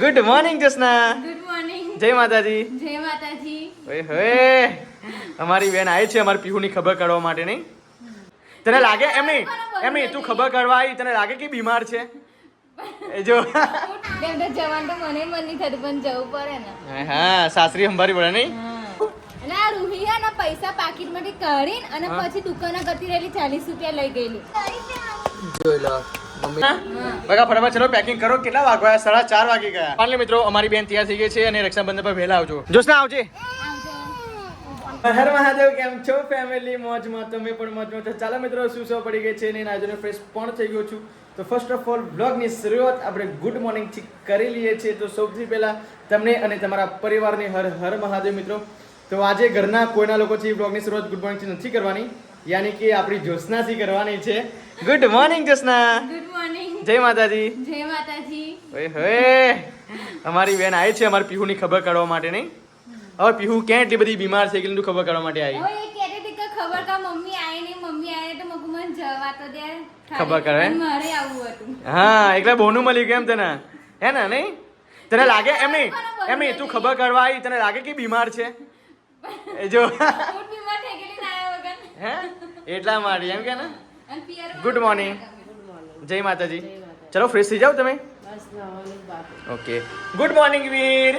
Good morning Jasna good morning જય માતાજી. જય માતાજી. ઓય હોય. અમારી બેન આવી છે અમારી પીહુની ખબર કાઢવા માટે નહીં? તને લાગે એમ નહીં? એમ નહીં તું ખબર કાઢવા આવી તને લાગે કે બીમાર છે? એ જો. બેન તો જવાનું તો મને મન નહીં થતું પણ જવું પડે ને. હા સાસરી અંબારી પડે નહીં? ના રૂહી હે રૂહિયા ના પૈસા પાકીટમાંથી કાઢીને અને પછી દુકાને કરતી રહેલી ચાલીસ રૂપિયા લઈ ગયેલી. જોઈ લો. બગા ફટાફટ ચલો પેકિંગ કરો. કેટલા વાગવા સાડા ચાર વાગી ગયા. ફાઇનલી મિત્રો, અમારી બેન તૈયાર થઈ ગઈ છે અને રક્ષાબંધન પર વહેલા આવજો. જોશના, આવજે. હર મહાદેવ, કેમ છો? ફેમિલી મોજમાં તમે પણ મોજમાં. છો ચાલો મિત્રો શું શું પડી ગઈ છે ને આજે ફ્રેશ પણ થઈ ગયો છું. તો ફર્સ્ટ ઓફ ઓલ બ્લોગની શરૂઆત આપણે ગુડ મોર્નિંગથી કરી લઈએ છીએ. તો સૌથી પહેલા તમને અને તમારા પરિવારને હર હર મહાદેવ મિત્રો. તો આજે ઘરના કોઈના લોકોથી બ્લોગની શરૂઆત ગુડ મોર્નિંગથી નથી કરવાની. યાની કે આપણી જ્યોત્સનાથી કરવાની છે. Good morning Jasna good morning જય માતાજી. જય માતાજી. ઓય હોય. અમારી બેન આવી છે અમારી પીહુની ખબર કાઢવા માટે નહીં? હવે પીહુ ક્યાં એટલી બધી બીમાર છે કે ખબર કાઢવા માટે આવી? હવે કહેતી હતી કે ખબર કા મમ્મી આય નહીં મમ્મી આય તો મગુ મને જવા તો દે. ખબર કરે? મારે આવવું હતું. હા એકલા બોનું મળી ગયું એમ તને? હે ને નહીં? તને લાગે એમ નહીં? એમ નહીં તું ખબર કાઢવા આવી તને લાગે કે બીમાર છે? એ જો. બીમાર થઈ ગયેલી ના હે? એટલા માટે એમ કે ને? ગુડ મોર્નિંગ જય માતાજી. ચલો ફ્રેશ થઈ જાઓ તમે? Okay good morning Veer.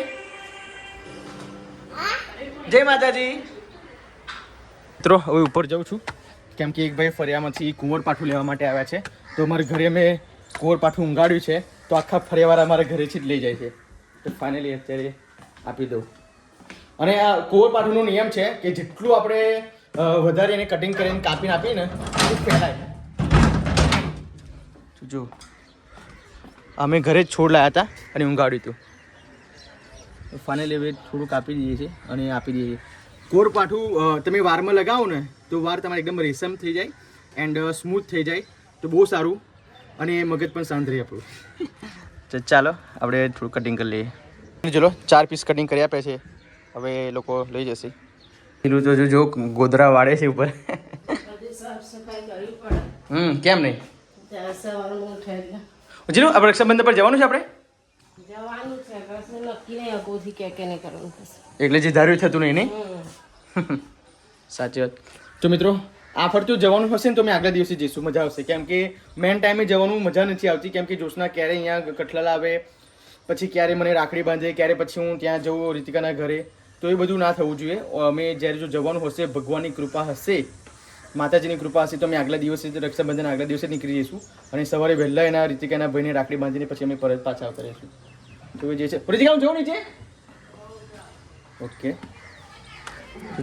જય માતાજી. મિત્રો, હવે ઉપર જાઉં છું. કેમ કે એક ભાઈ ફરિયામાંથી કુંવર પાઠું લેવા માટે આવ્યા છે. તો અમારા ઘરે મેં કુંવર પાઠું ઊંઘાડ્યું છે. તો આખા ફરિયાવાળા અમારા ઘરેથી જ લઈ જાય છે. તો ફાઇનલી અત્યારે આપી દઉં. અને આ કુંવર પાઠુંનો નિયમ છે કે જેટલું આપણે વધારે એને કટિંગ કરીને કાપીને આપીને ફેલાય. જો અમે ઘરે જ છોડ લાવ્યા હતા અને ઊંઘાડ્યું હતું. ફાઇનલી હવે થોડું કાપી દઈએ છીએ અને આપી દઈએ છીએ. કોર પાઠું તમે વારમાં લગાવો ને તો વાર તમારે એકદમ રેશમ થઈ જાય એન્ડ સ્મૂથ થઈ જાય. તો બહુ સારું અને મગજ પણ શાંત રહે આપણું. ચાલો આપણે થોડું કટિંગ કરી લઈએ. ચલો ચાર પીસ કટિંગ કરી આપ્યા છે. હવે એ લોકો લઈ જશે. પેલું તો જો જો ગોદરા વાળે છે ઉપર. હમ કેમ નહીં? જીનું આપણે રક્ષાબંધન પર જવાનું છે આપણે? એટલે જે ધાર્યું થતું નહીં નહીં? સાચી વાત. તો મિત્રો આ ફરતું જવાનું હશે ને તો મેં આગલા દિવસે જઈશું. મજા આવશે. કેમ કે મેન ટાઈમે જવાનું મજા નથી આવતી. કેમ કે જોશના ક્યારે અહીંયા કઠલા લાવે પછી ક્યારે મને રાખડી બાંધે ક્યારે પછી હું ત્યાં જઉં રીતિકાના ઘરે. તો એ બધું ના થવું જોઈએ. અમે જ્યારે જો જવાનું હશે ભગવાનની કૃપા હશે માતાજીની કૃપા હશે તો અમે આગલા દિવસે રક્ષાબંધન આગલા દિવસે નીકળી જઈશું. અને સવારે વહેલા એના રીતે એના ભાઈને રાખડી બાંધીને પછી અમે પરત પાછા આવતા રહીશું તો એ જે છે રીતિકા જવું નીચે? ઓકે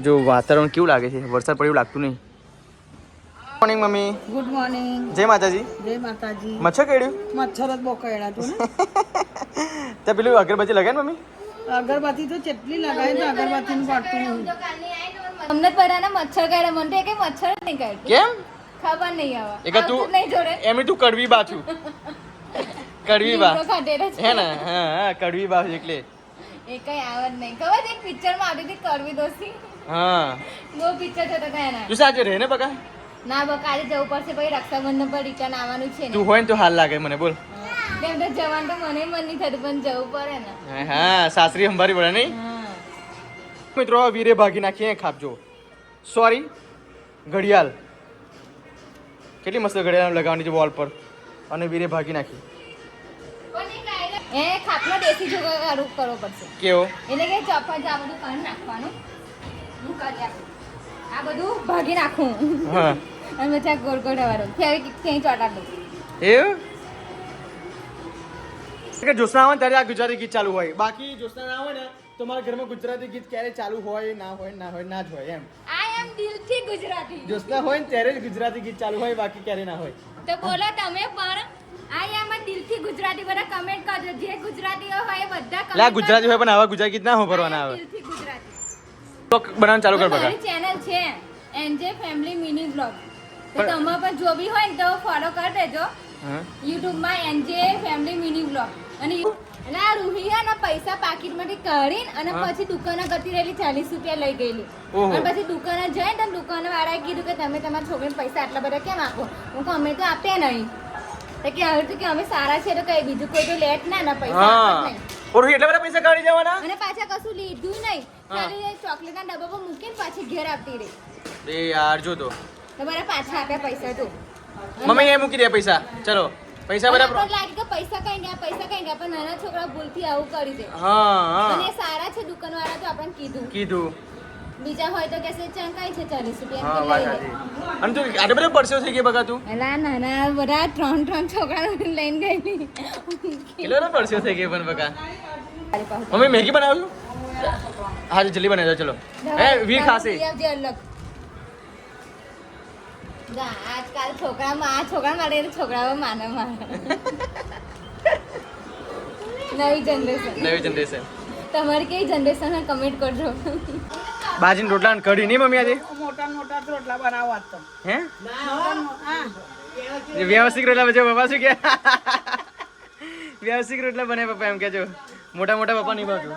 જો વાતાવરણ કેવું લાગે છે? વરસાદ પડ્યું લાગતું નહીં. Morning mummy. ગુડ મોર્નિંગ જય માતાજી. જય માતાજી. મચ્છર કેડ્યું? મચ્છર જ બોકાયેલા તું ને. ત્યાં પેલું અગરબત્તી લગાય ને મમ્મી? અગરબત્તી તો કેટલી લગાવી તો અગરબત્તીનું પાટતું નહીં અમને પરાના મચ્છર કાઢે મને તો કે મચ્છર જ નહીં કાઢતું કેમ? ખબર નહીં આવે એક તું નહીં જોડે એમ તું કડવી બા છું કડવી બા. હે ને હા કડવી બા એટલે એ કઈ આવત નહીં ખબર છે એક પિક્ચરમાં આવી હતી કડવી દોસ્તી હા બહુ પિક્ચર છે તો કઈ ના તું સાચે રહે ને બકા ના બકા આજે જવું પડશે પછી રક્ષાબંધન પર રિટર્ન આવવાનું છે ને તું હોય ને તો હાલ લાગે મને બોલ તો જવાનું તો મને મન નહીં થતું પણ જવું પડે ને. હા, સાસરી અંબારી પડે નહીં મિત્રો વીરે ભાગી નાખી અહીં ખાપજો સોરી ઘડિયાળ. કેટલી મસ્ત ઘડિયાળ લગાવવાની છે વોલ પર. અને વીરે ભાગી નાખી. એ ખાપનો દેશી જુગાડ કરવો પડશે. કેવો? એટલે કે ચોપા જ બધું કાઢી નાખવાનું. હું કરી આપું. આ બધું ભાગી નાખું. હા. અને પછી ગોળ ગોળ વાળું ક્યાંય ચોટા દઉં. એવું? કે જ્યોત્સના આવે ત્યારે આ ગુજરાતી ગીત ચાલુ હોય. બાકી જ્યોત્સના ના હોય ને તો મારા ઘરમાં ગુજરાતી ગીત ક્યારે ચાલુ હોય ના હોય ના હોય ના જ હોય એમ. આઈ એમ દિલથી ગુજરાતી. જ્યોત્સના હોય ને ત્યારે જ ગુજરાતી ગીત ચાલુ હોય બાકી ક્યારે ના હોય. તો બોલો તમે પણ આઈ એમ દિલથી ગુજરાતી બધા કમેન્ટ કરજો. જે ગુજરાતીઓ હોય એ બધા કમેન્ટ લા ગુજરાતી હોય પણ આવા ગુજરાતી ગીત ના કરજો. ભરવાના આવે. દિલથી ગુજરાતી. તો બનાવવાનું ચાલુ કર બગા ચેનલ છે એનજે ફેમિલી મિની બ્લોગ તો પણ- તમે પણ જો બી હોય ને તો ફોલો કરી દેજો. હા? યુટ્યુબમાં એનજે ફેમિલી મિની બ્લોગ અને અને આ રૂહિયાના પૈસા પાકીટમાંથી કાઢીને અને પછી દુકાને કરતી રહેલી ચાલીસ રૂપિયા લઈ ગયેલી. અને પછી દુકાને જઈને તો દુકાન વાળાએ કીધું કે તમે તમારા છોકરીને પૈસા આટલા બધા કેમ આપો? હું કહું અમે તો આપ્યા નહીં. તો કે હવે તો કે અમે સારા છે તો કઈ બીજું કોઈ તો લેટ ના ના પૈસા આપે જ હા. નહીં. ઓરું એટલા બધા પૈસા કાઢી જવાના અને પાછા કશું લીધું નહીં. ખાલી ચોકલેટના ડબ્બા પર મૂકીને પાછી ઘેર આપતી રહી. એ યાર જો તો. તમારે પાછા આપ્યા પૈસા તો. મમ્મી એ મૂકી દે પૈસા. ચલો. પૈસા બરાબર લાગે કે પૈસા કઈ ગયા પૈસા કઈ ગયા પણ નાના છોકરા ભૂલથી આવું કરી દે. હા અને હા સારા છે દુકાનવાળા તો આપણને કીધું. કીધું. બીજા હોય તો કઈ છે ચાલીસ રૂપિયા? હા વાત સાચી. અને તું આટલો બધો પરસ્યો થઈ ગયો બગા તું? એલા નાના બધા ત્રણ ત્રણ છોકરા લઈને ગઈ કેટલો થઈ પણ બગા મમ્મી મેગી બનાવું છું હા જલ્દી બનાવી દો ચલો. હે વી ખાશે. અલગ ના, આજકાલ છોકરામાં આ છોકરા માટે છોકરાઓ માને માને. નવી જનરેશન. નવી જનરેશન. તમારી કઈ જનરેશન કમેન્ટ કરજો. બાજીન રોટલા ને કઢી નહીં મમ્મી આજે? મોટા મોટા રોટલા બનાવવા તો. હે? હા. વ્યવસ્થિત રોટલા બજો પપ્પા શું કે? વ્યવસ્થિત રોટલા બને પપ્પા એમ કેજો મોટા મોટા પપ્પા નહીં બાજુ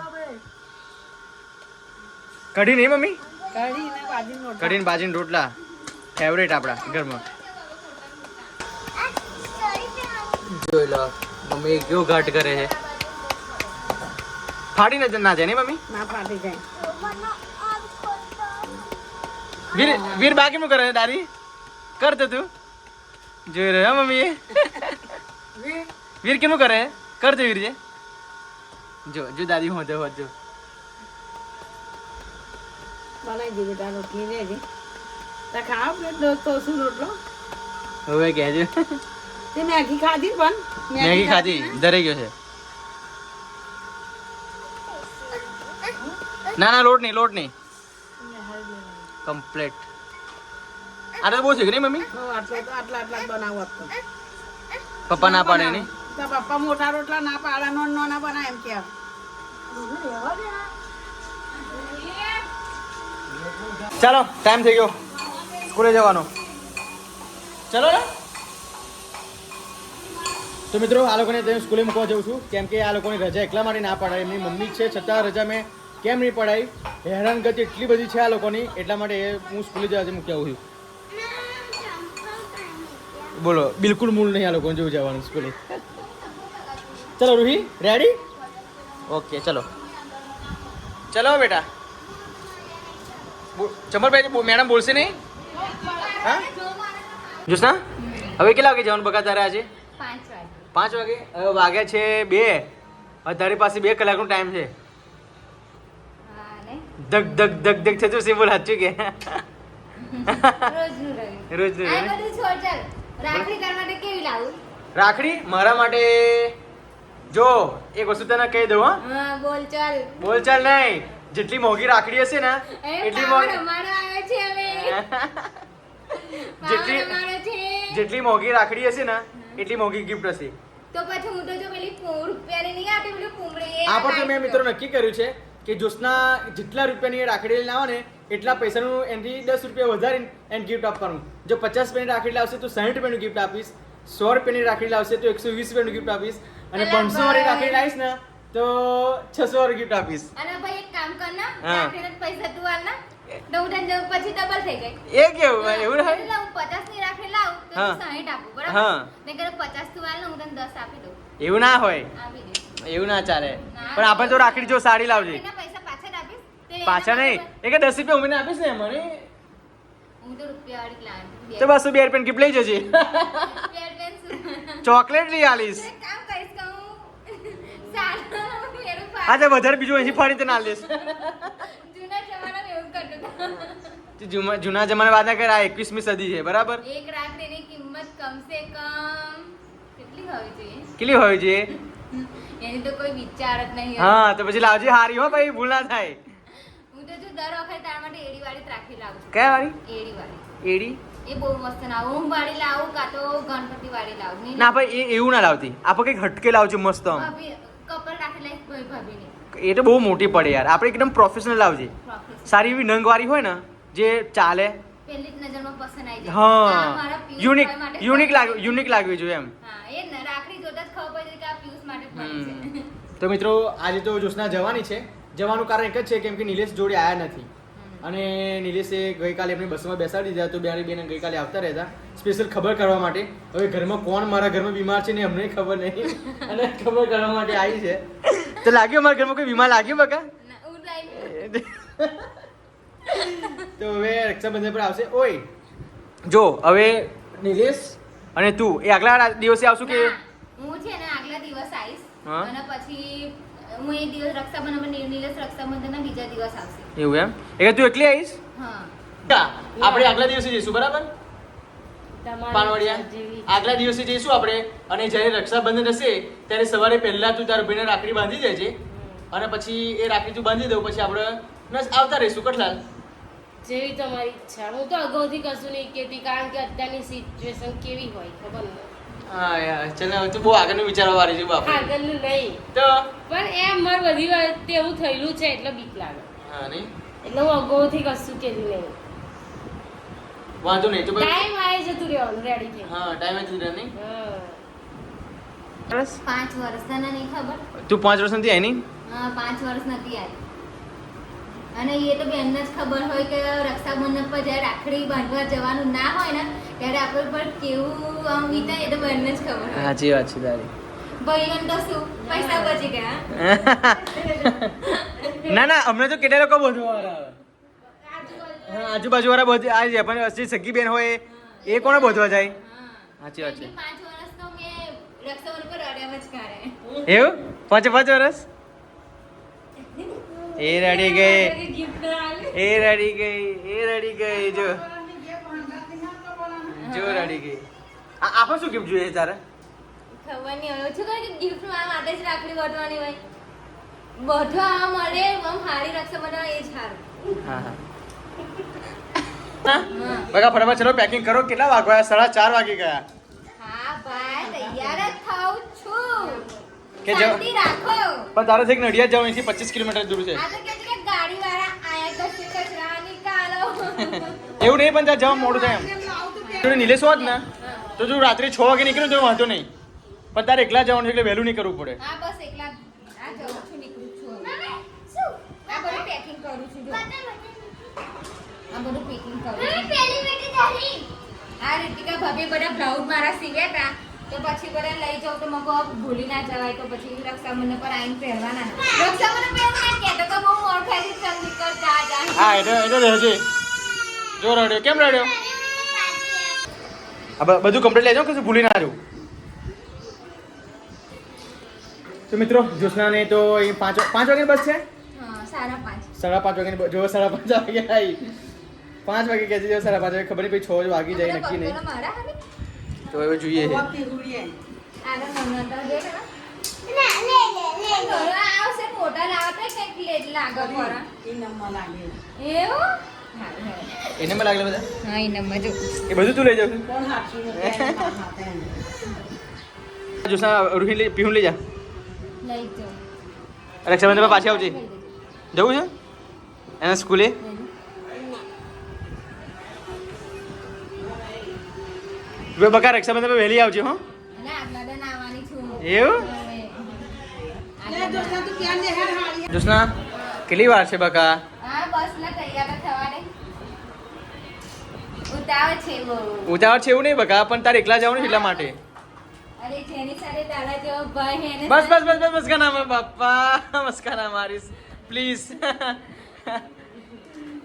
કઢી નહીં મમ્મી? કઢી ને બાજીન રોટલા. કઢી ને બાજીન રોટલા. ફેવરેટ આપણા ઘરમાં? જોઈ લો મમ્મી કેવો ઘાટ કરે છે? ફાડી ન ના જાય ને મમ્મી? ના ફાટી જાય. વીર વીર બાકી શું કરે છે દાદી? કર તો તું. જોઈ રહ્યો હે મમ્મી વીર કેનું કરે? છે? કર તો વીર જે જો જો દાદી હોતે હોત જો બનાવી દીધી તાર રોટલી લેજે તા ખાવ પ્લેટ તો શું રોટલો? હવે કહેજો. તે મેગી ખાધી પણ. મેગી ખાધી ધરાઈ ગયો છે ના ના લોટ નહીં લોટ નહીં. કમ્પ્લેટ આ બહુ છે કે નહીં મમ્મી? આટલા આટલા આટલા જ બનાવવા પપ્પા ના પાડે નહીં? તો પપ્પા મોટા રોટલા ના પાડા નો નાના બનાવે એમ કે. ચાલો ટાઈમ થઈ ગયો. સ્કૂલે જવાનો. ચલો ને. તો મિત્રો આ લોકોને તમે સ્કૂલે મૂકવા જાઉં છું. કેમ કે આ લોકોની રજા એટલા માટે ના પડાય. એમની મમ્મી છે છતાં રજા મેં કેમ નહીં પડાય હેરાનગતિ એટલી બધી છે આ લોકોની એટલા માટે હું સ્કૂલે જવા મૂકી આવું છું. બોલો બિલકુલ મૂળ નહીં આ લોકોને જેવું જવાનું સ્કૂલે. ચલો રૂહી રેડી ઓકે ચલો. ચલો બેટા. ચમરભાઈ મેડમ બોલશે નહીં? હા? હવે કેટલા વાગે જવાનું બકા તારે આજે? પાંચ વાગે. હવે વાગ્યા છે બે. હવે તારી પાસે બે કલાકનો ટાઈમ છે. ધક ધક ધક ધક થતું છે બોલ સાચું કે? રોજ ચાલ. રાખડી તાર માટે કેવી લાવું? રાખડી? મારા માટે જો એક વસ્તુ તને કહી દઉં હા. હા બોલ ચાલ. બોલ ચાલ નહીં. જેટલી મોંઘી રાખડી હશે ને એટલી જેટલી જેટલી મોંઘી રાખડી હશે ને એટલી મોંઘી ગિફ્ટ હશે. તો પછી હું તો જો પેલી રૂપિયાની નહીં આપી પેલું પૂમડી આ પણ તો મેં મિત્રો નક્કી કર્યું છે કે જોશના જેટલા રૂપિયાની રાખડી લાવો ને એટલા પૈસાનું એનાથી દસ રૂપિયા વધારીને એને ગિફ્ટ આપવાનું. જો પચાસ રૂપિયાની રાખડી લાવશે તો સાઠ રૂપિયાનું ગિફ્ટ આપીશ સો રૂપિયાની રાખડી લાવશે તો એકસો વીસ રૂપિયાનું ગિફ્ટ આપીશ. અને પાંચસો વાળી રાખડી લાવીશ ને તો છસો વાળું ગિફ્ટ આપીશ. અને ભાઈ એક કામ કર ના. પૈસા તું આલ ના. પછી ડબલ થઈ જાય. એ કેવું? એવું પચાસની રાખડી લાવ તો હા. ને કરે તું આલ હું તને દસ આપી દઉં. એવું ના હોય. એવું ના ચાલે. પણ આપણે તો રાખડી જો સાડી લાવજે. એના પૈસા પાછા આપીશ. પાછા નહીં. એ કે દસ રૂપિયા ઉમીને આપીશ ને મને હું તો રૂપિયા વાળી લાવી. તો બસ બે રૂપિયા ગિફ્ટ લઈ જજે. ચોકલેટ લઈ આલીશ. કામ કરીશ કે સારું તો વધારે બીજું અહીંથી ફરી તો ના લઈશ જૂના જમાના વાત કરે આ એકવીસમી સદી છે બરાબર? એક રાખડીની કિંમત કમસે કમ કેટલી હોવી જોઈએ? કેટલી હોય છે એની તો કોઈ વિચાર જ નહીં હા તો પછી લાવજે હારી હો ભાઈ ભૂલ ના થાય. હું તો જો દર વખતે તારા માટે એડી વાળી રાખી લાવું છું. કયા વાળી? એડી વાળી. એડી? એ બહુ મસ્ત ના હું વાળી લાવું કાં તો ગણપતિ વાળી લાવું. ના ભાઈ એ એવું ના લાવતી. આપણે કંઈક હટકે લાવજો મસ્ત આમ. કપલ રાખેલા એક ભાઈ ભાભીની. એ તો બહુ મોટી પડે યાર. આપણે એકદમ પ્રોફેશનલ લાવજે સારી એવી નંગવારી હોય ને જે ચાલે. પહેલી જ નજરમાં પસંદ આવી જાય. હા. મારા યુનિક યુનિક લાગ યુનિક લાગવી જોઈએ એમ. હા એ રાખડી જોતા જ ખબર પડી કે આ પિયુષ માટે જ છે. તો મિત્રો આજે તો જોશના જવાની છે. જવાનું કારણ એક જ છે કેમ કે નિલેશ જોડે આવ્યા નથી. અને નિલેશે ગઈકાલે એમની બસમાં બેસાડી દીધા તો બિહારી બેન ગઈકાલે આવતા રહેતા. સ્પેશિયલ ખબર કરવા માટે. હવે ઘરમાં કોણ મારા ઘરમાં બીમાર છે ને અમને ખબર નહીં. અને ખબર કરવા માટે આવી છે. તો લાગ્યું મારા ઘરમાં કોઈ વીમા લાગ્યું બકા? ના, હું લાઈન તો હવે રક્ષાબંધન પર આવશે. ઓય જો હવે નિલેશ અને તું એ આગલા દિવસે આવશું કે હું છે ને આગલા દિવસ આવીશ. અને પછી હું એ દિવસ રક્ષાબંધન નિર્નિલેશ રક્ષાબંધનના બીજા દિવસ આવશે. એવું એમ? એટલે તું એકલી આવીશ? હા. આપણે આગલા દિવસે જઈશું બરાબર? પાનવડિયા આગલા દિવસે જઈશું આપણે અને જ્યારે રક્ષાબંધન હશે ત્યારે સવારે પહેલા તું તારા ભાઈને રાખડી બાંધી દેજે અને પછી એ રાખડી તું બાંધી દઉં પછી આપણે બસ આવતા રહીશું કઠલાલ. જેવી તમારી ઈચ્છા. હું તો અગાઉથી કશું નહીં કેતી કારણ કે અત્યારની સિચ્યુએશન કેવી હોય ખબર નહીં હા યાર. ચલ હવે તું બહુ આગળનું વિચારવા વાળી છે બાપુ આગળનું નહીં. તો? પણ એમ મારે બધી વાર તેવું થયેલું છે એટલે બીક લાગે. હા નહીં? એટલે હું અગાઉથી કશું કહેતી નહીં. વાંધો નહીં તો ટાઈમ આવી જતું રહેવાનું રેડી કે હા ટાઈમ જ નહીં? હા. બસ પાંચ વર્ષના નહીં ખબર? તું પાંચ વર્ષ નથી આવી હા પાંચ વર્ષ નથી આવી અને એ તો બેનને જ ખબર હોય કે રક્ષાબંધન પર જ્યારે રાખડી બાંધવા જવાનું ના હોય ને ત્યારે આપણે પર કેવું આમ વીતાય એ તો બેનને જ ખબર હોય. સાચી વાત છે તારી. ભાઈઓને તો શું? પૈસા બચી ગયા ના ના અમને તો કેટલા લોકો બધું હા આજુબાજુ વાળા બધું આ છે પણ જે સગી બેન હોય એ કોને બોધવા જાય? સાચી વાત છે. એમની પાંચ વર્ષ તો મેં રક્ષાબંધન પર અડ્યા જ કરે એવું? પાંચે પાંચ વર્ષ? એ રડી ગઈ. એ રડી ગઈ એ રડી ગઈ જો. જો રડી ગઈ. આ આપણે શું ગિફ્ટ જોઈએ તારે? ખબર નહીં શું કરે કે ગિફ્ટ માટે જ રાખડી બાંધવાની હોય? બધું આ મળે આમ હારી રક્ષાબંધન એ જ સારું. હા હા. બગા ફટાફટ ચલો પેકિંગ કરો. કેટલા વાગવા સાડા ચાર વાગી ગયા. હા ભાઈ તૈયાર જ થાઉં છું. કે જો- રાખો. પણ તારે છે નડિયાદ જવાનું અહીંથી પચીસ કિલોમીટર દૂર છે? આ તો કે છે કે ગાડી વાળા આયા કશે કચરા નિકાલો. એવું નહીં પણ ત્યાં જવા મોડું થાય એમ. તું નિલેશ હોત ને તો જો રાત્રે છ વાગે નીકળ્યું તો વાંધો નહીં. પણ તારે એકલા જવાનું છે એટલે વહેલું નહીં કરવું પડે. હા બસ એકલા આ જઉં છું નીકળું છું હવે. આ બધું પેકિંગ કરું છું આ બધું પેકિંગ કરું છું. આ રીતિકા ભાભી બધા બ્લાઉઝ મારા સીવ્યા હતા. તો પછી બધા લઈ જાઉં તો મગો ભૂલી ના જવાય. તો પછી રક્ષાબંધન પર આવીને પહેરવાના ને. રક્ષાબંધન પહેરવું ના કહેતો તો બહુ મોડ ખાઈ છે ચલ નીકળ જા જા. હા એટલે એટલે રહેજે જો રડ્યો કેમ રડ્યો? આ બ- બધું કમ્પ્લીટ લઈ જાઓ કશું ભૂલી ના જાઉં? તો મિત્રો જ્યોત્સનાને તો એ પાંચ પાંચ વાગે બસ છે? હા સાડા પાંચ. સાડા પાંચ વાગે જો સાડા પાંચ વાગે આવી. પાંચ વાગે કહે છે સાડા પાંચ વાગે ખબર નહીં પછી છ વાગે વાગી જાય નક્કી નહીં. બગલો મારા હારે? તો હવે જોઈએ. છે પીહું લઈ જા. રક્ષાબંધન પાછી આવજે. જવું છે? એના સ્કૂલે? હવે બકા રક્ષાબંધન પર વહેલી આવજો હો. એવું? જોસના કેટલી વાર છે બકા? ઉતાવળ છે એવું નહીં બકા પણ તારે એકલા જવાનું એટલા માટે. બસ બસ બસ બસ મસ્કાના બાપા મસ્કાના મારીશ પ્લીઝ.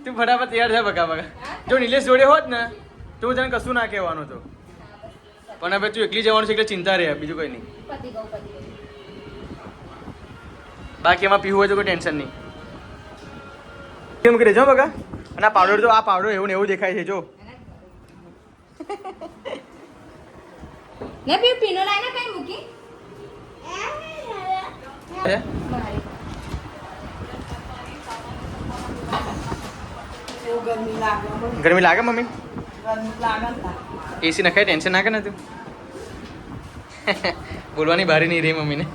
તું ફટાફટ તૈયાર થા બકા બકા. જો નિલેશ જોડે હોત ને તો હું તને કશું ના કહેવાનું તો. પણ હવે તું એકલી જવાનું છે એટલે ચિંતા રહે બીજું કંઈ નહીં. બાકી એમાં પીવું હોય તો કોઈ ટેન્શન નહીં. કેમ કે જો બગા. અને આ પાવડર તો આ પાવડર એવું ને એવું દેખાય છે જો. ને પી પીનો લાઈને કઈ મૂકી. ગરમી લાગે મમ્મી. ગરમી લાગે મમ્મી? એસી નખાય ટેન્શન ના કે ને તું. બોલવાની બારી નહીં રહી મમ્મીને.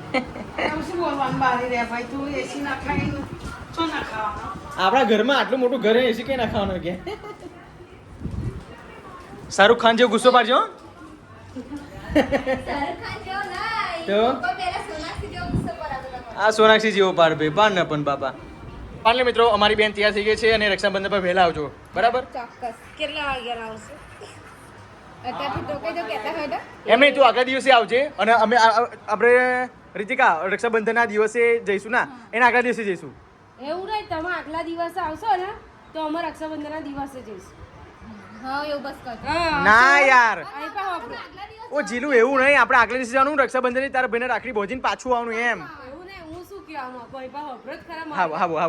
આપણા ઘરમાં આટલું મોટું ઘર એસી કઈ નાખવાનું કે? શાહરુખ ખાન જેવો ગુસ્સો પાડજો. તો? આ સોનાક્ષી જેવો પાડ ભાઈ પાડ ને પણ બાપા. પાડલે મિત્રો અમારી બેન તૈયાર થઈ ગઈ છે અને રક્ષાબંધન પર વહેલા આવજો. બરાબર? ચોક્કસ. કેટલા વાગ્યા આવશે અત્યારથી તો કઈ તો કહેતા હોય તો એમ નહીં તું આગલા દિવસે આવજે અને અમે આપણે રીતિકા રક્ષાબંધનના દિવસે જઈશું ના? એના આગલા દિવસે જઈશું. એવું નહીં તમે આગલા દિવસે આવશો ને તો અમે રક્ષાબંધનના દિવસે જઈશું. હા એવું બસ કરજો. હા, ના યાર. ઓ જીલું એવું નહીં આપણે આગલા દિવસે જવાનું રક્ષાબંધન તારા ભાઈને રાખડી ભોજીને પાછું આવવાનું એમ. હું બોલ.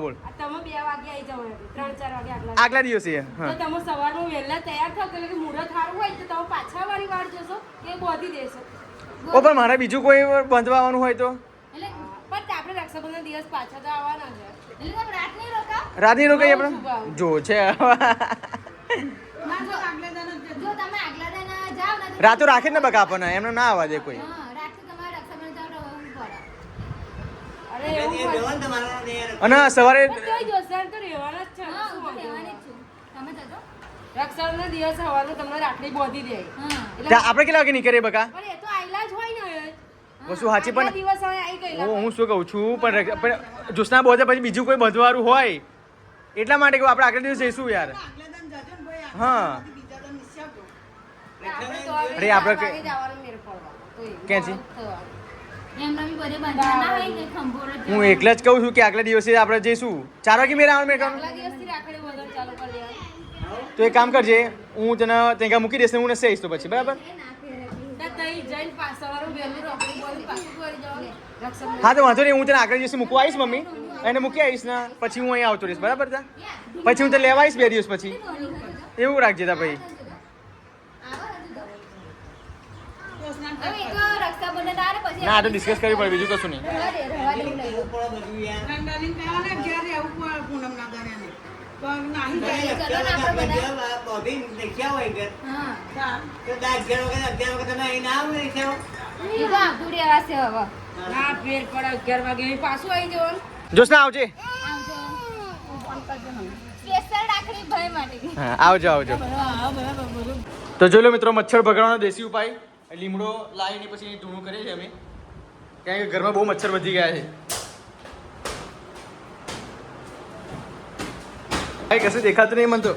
બોલ તમે વાગે આવી જવાનું વાગે આગલા આગલા દિવસે તો તમે સવારમાં વહેલા તૈયાર થાવ એટલે કે મુહૂર્ત સારું હોય તો તમે પાછા વાળી વાર જશો કે બોધી દેશો? ઓ પણ મારે બીજું કોઈ બંધવાનું હોય તો? એટલે પણ આપણે રક્ષાબંધન દિવસ પાછા તો આવવાના છે. એટલે તમે રાત નહીં રોકાવ? રાતની રોકાઈ આપણે? જો છે. રાતો રાખે ને બકા આપણને એમને ના આવવા દે કોઈ હા રાતે તમારે રક્ષાબંધન જાઓ તો ઊંઘ પડે અરે એવું હોય. અને સવારે આપણે કેટલા વાગે નીકળીએ બકા? પણ એ તો આયલા જ હોય ને હવે. વસ્તુ સાચી પણ હું શું કહું છું? પણ જોસના બોધે પછી બીજું કોઈ બંધવારું હોય. એટલા માટે કે આપણે આગલા દિવસ જઈશું યાર. હા. અરે આપણે. ક્યાં છે? હું એકલા જ કહું છું કે આગલા દિવસે આપણે જઈશું. ચાર વાગે મેરા આવવાનું મેં. તો એક કામ કરજે હું તને ત્યાં મૂકી દઈશ ને હું નસે આવીશ તો પછી બરાબર? હા તો વાંધો નહીં હું તને આગળ દિવસે મૂકવા આવીશ મમ્મી. એને મૂકી આવીશ ને પછી હું અહીંયા આવતો રહીશ બરાબર તા? પછી હું તને લેવા આવીશ બે દિવસ પછી. એવું રાખજે તા ભાઈ તો સ્નાન હવે એ તો રક્ષાબંધન આવે ને ના આ તો ડિસ્કસ કરવી પડે બીજું કશું નહીં. જોશના આવજે. આવજો. સ્પેશિયલ રાખડી ભાઈ માટે. હા આવજો. તો જોઈ લો મિત્રો મચ્છર ભગાડવાનો દેશી ઉપાય. લીમડો લાવીને પછી ધૂણું કરીએ છીએ અમે. કારણ કે ઘરમાં બહુ મચ્છર વધી ગયા છે. ભાઈ કશું દેખાતું નહીં મને તો.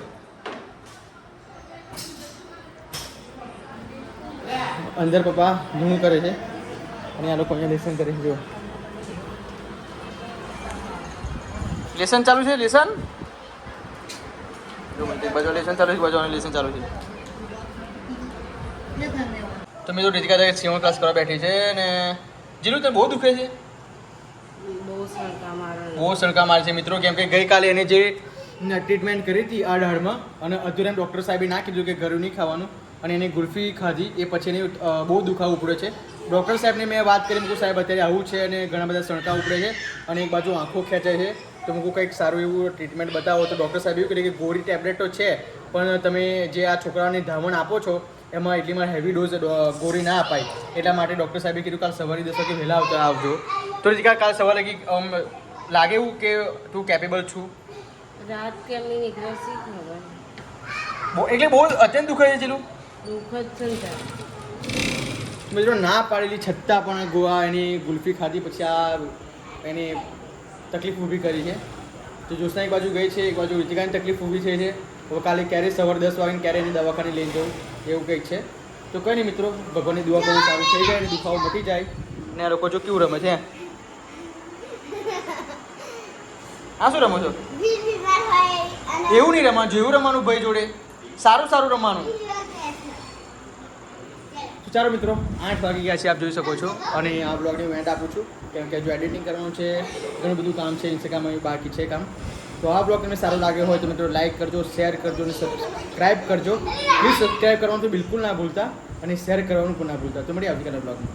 અંદર પપ્પા ધૂણું કરે છે. અને આ લોકો લેસન કરે છે જો લેસન ચાલુ છે લેસન? જો બાજુ લેસન ચાલુ છે એક લેસન ચાલુ છે. તો મેં તો રીતિકા જગ્યાએ સીવણ ક્લાસ કરવા બેઠી છે ને જીલું તને બહુ દુખે છે? બહુ સણકા મારે બહુ સણકા મારે છે. મિત્રો કેમ કે ગઈકાલે એને જે ટ્રીટમેન્ટ કરી હતી આડહાડમાં અને અધૂરેમ ડૉક્ટર સાહેબે ના કીધું કે ઘરું નહીં ખાવાનું અને એને ગુલ્ફી ખાધી એ પછી એને બહુ દુખાવો ઉપડે છે. ડૉક્ટર સાહેબને મેં વાત કરી મૂકું સાહેબ અત્યારે આવું છે અને ઘણા બધા સણકા ઉપડે છે અને એક બાજુ આંખો ખેંચાય છે. તો મૂકું કંઈક સારું એવું ટ્રીટમેન્ટ બતાવો. તો ડૉક્ટર સાહેબ એવું કહે કે ગોળી ટેબ્લેટો છે પણ તમે જે આ છોકરાઓને ધાવણ આપો છો એમાં એટલી મારે હેવી ડોઝ ગોળી ના અપાય. એટલા માટે ડૉક્ટર સાહેબે કીધું કાલ સવારે દસ વાગે વહેલા આવતા આવજો. તો રીતિકા કાલ સવારે લગી લાગે એવું કે તું કેપેબલ છું? રાત કેમની નીકળે શી ખબર? બહુ એટલે બહુ અત્યંત દુખે છે ચેલું? દુઃખ જ છે મિત્રો ના પાડેલી છતાં પણ ગોવા એની ગુલ્ફી ખાધી પછી આ એની તકલીફ ઊભી કરી છે. તો જ્યોત્સના એક બાજુ ગઈ છે એક બાજુ ઋતિકાની તકલીફ ઊભી થઈ છે. હવે કાલે ક્યારે સવારે દસ વાગે ક્યારે એની દવાખાને લઈને જવું, એવું કંઈક છે. તો કંઈ નહીં મિત્રો, ભગવાનની દુઆ કરવું સારું થઈ જાય અને દુખાવો મટી જાય. અને આ લોકો જો કેવું રમે છે આ શું રમો છો? એવું નહીં રમવાનું, જેવું રમવાનું ભાઈ જોડે. સારું સારું રમવાનું. ચાલો મિત્રો, આઠ વાગી ગયા છે, આપ જોઈ શકો છો. અને આ બ્લોગની એન્ડ આપું છું. કેમ કે જો એડિટિંગ કરવાનું છે, ઘણું બધું કામ છે ઇન્સ્ટાગ્રામમાં બાકી છે કામ. તો આ બ્લોગ તમને સારો લાગ્યો હોય તો મિત્રો લાઈક કરજો શેર કરજો અને સબસ્ક્રાઈબ કરજો. પ્લીઝ સબસ્ક્રાઈબ કરવાનું તો બિલકુલ ના ભૂલતા અને શેર કરવાનું પણ ના ભૂલતા. તો મળીએ આવતીકાલે બ્લોગમાં.